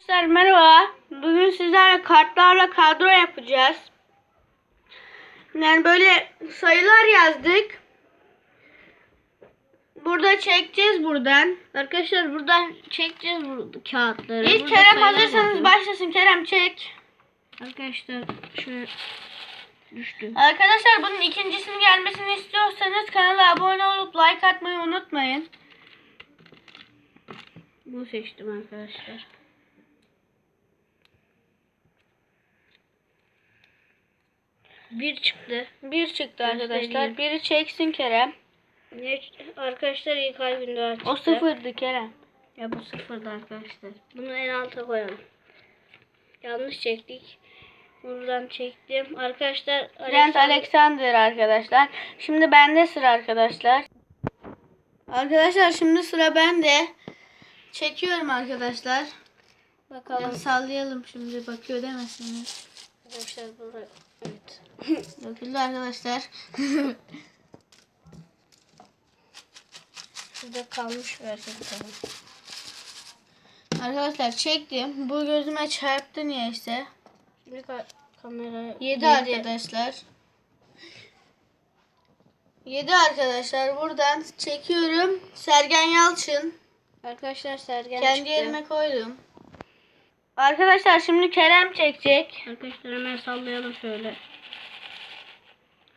Arkadaşlar merhaba. Bugün sizlerle kartlarla kadro yapacağız. Yani böyle sayılar yazdık. Burada çekeceğiz buradan. Arkadaşlar buradan çekeceğiz bu kağıtları. İlk Burada Kerem hazırsanız yazıyor. başlasın. Kerem çek. Arkadaşlar şöyle düştü. Arkadaşlar bunun ikincisinin gelmesini istiyorsanız kanala abone olup like atmayı unutmayın. Bunu seçtim arkadaşlar. Bir çıktı. Bir çıktı arkadaşlar. Biri çeksin Kerem. Ne arkadaşlar ilk ay günde çıktı. O sıfırdı Kerem. Ya bu sıfırdı arkadaşlar. Bunu en alta koyalım. Yanlış çektik. Buradan çektim. Arkadaşlar Trent Alexander arkadaşlar. Şimdi bende sıra arkadaşlar. Arkadaşlar şimdi sıra bende. Çekiyorum arkadaşlar. Bakalım. Yani sallayalım şimdi bakıyor demesiniz. Arkadaşlar burada evet. Döküldü arkadaşlar. Şurada kalmış bakalım. arkadaşlar çektim. Bu gözüme çarptı niyeyse. Şimdi ka- kamera 7 arkadaşlar. 7 arkadaşlar. Buradan çekiyorum. Sergen Yalçın. Arkadaşlar Sergen Kendi çıktı. yerime koydum. Arkadaşlar şimdi Kerem çekecek. Arkadaşlar hemen sallayalım şöyle.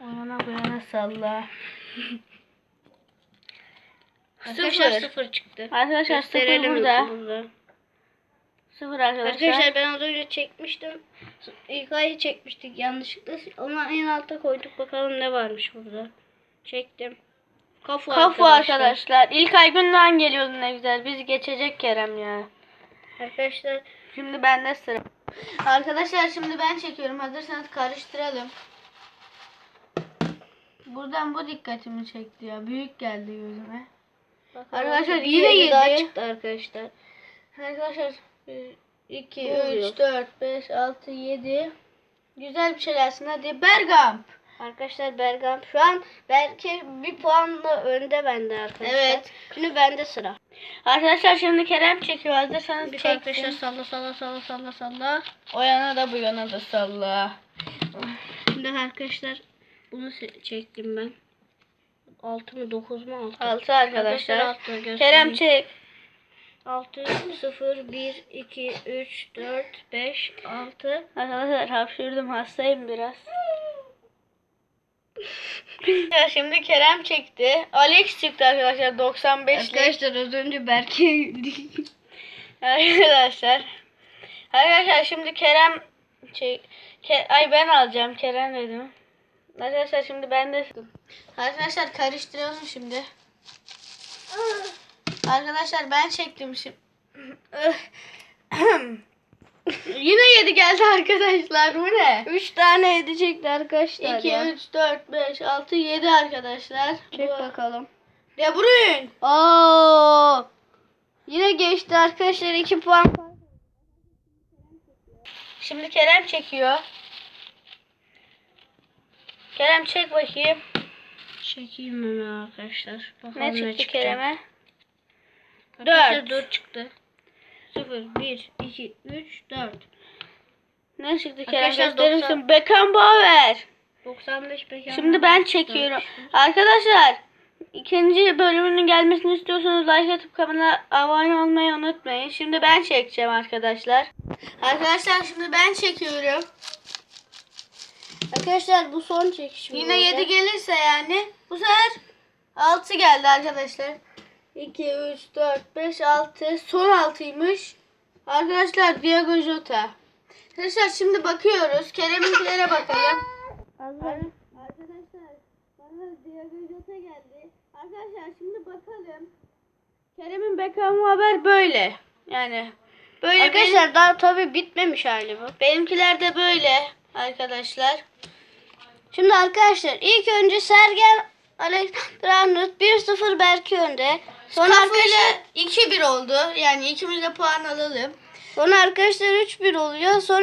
Oyana bayana salla. Arkadaşlar Sıfır. sıfır çıktı. Arkadaşlar sıfır Gösterelim burada. burada. Sıfır arkadaşlar. Arkadaşlar ben az önce çekmiştim. İlk ayı çekmiştik yanlışlıkla. Ona en alta koyduk bakalım ne varmış burada. Çektim. Kafu, Kafu arkadaşlar. İlk ay günden geliyordu ne güzel. Biz geçecek Kerem ya. Arkadaşlar Şimdi bende sıra. Arkadaşlar şimdi ben çekiyorum. Hazırsanız karıştıralım. Buradan bu dikkatimi çekti ya. Büyük geldi gözüme. bakalım. Arkadaşlar yine yedi daha yedi. çıktı arkadaşlar. Arkadaşlar 2, Ne oluyor? 3, 4, 5, 6, 7. Güzel bir şey gelsin hadi. Bergamp. Arkadaşlar Bergam şu an belki bir puanla önde bende arkadaşlar. Evet. Şimdi bende sıra. Arkadaşlar şimdi Kerem çekiyor. Hazırsanız Bir çeksin. arkadaşlar salla salla salla salla salla. O yana da bu yana da salla. Şimdi arkadaşlar bunu çektim ben. 6 mı 9 mu 6? 6 arkadaşlar. göstereyim. Kerem çek. 6 0 1 2 3 4 5 6 Arkadaşlar hapşırdım hastayım biraz. Ya şimdi Kerem çekti. Alex çıktı arkadaşlar 95'lik. Arkadaşlar az önce Berke'ye. Arkadaşlar. Arkadaşlar şimdi Kerem şey Ke- ay ben alacağım Kerem dedim. Arkadaşlar şimdi ben de Arkadaşlar karıştıralım şimdi. Arkadaşlar ben çektim şimdi. Yine 7 geldi arkadaşlar. Bu ne? 3 tane edecekti arkadaşlar 2, ya. 3, 4, 5, 6, 7 arkadaşlar. Çek Bu- bakalım. De Bruyne. Oo! Yine geçti arkadaşlar 2 puan. Şimdi Kerem çekiyor. Kerem çek bakayım. Çekeyim hemen arkadaşlar. Bakalım Ne çıktı. Kerem'e? Dört. 4 çıktı. 0 1 2 3 4 Ne çıktı Kerem? Arkadaşlar Gösterir 90 misin? Beckenbauer. 95 peki. Şimdi ben çekiyorum. Arkadaşlar ikinci bölümünün gelmesini istiyorsanız like atıp kanala abone olmayı unutmayın. Şimdi ben çekeceğim arkadaşlar. Arkadaşlar şimdi ben çekiyorum. Arkadaşlar bu son çekişim. Yine olacak. 7 gelirse yani bu sefer 6 geldi arkadaşlar. 2, 3, 4, 5, 6. Son 6'ymış. Arkadaşlar Diego Jota. Arkadaşlar şimdi bakıyoruz. Kerem'inkilere bakalım. Arkadaşlar bana Diego Jota geldi. Arkadaşlar şimdi bakalım. Kerem'in Beckham'ı haber böyle. Yani böyle Arkadaşlar Arkadaşlar daha tabi bitmemiş hali bu. benimkiler de böyle arkadaşlar. Şimdi arkadaşlar ilk önce Sergen Alexander Arnold 1-0 Berke önde. Sonra arkadaşlar, 2-1 oldu. Yani ikimiz de puan alalım. sonra arkadaşlar 3-1 oluyor. Sonra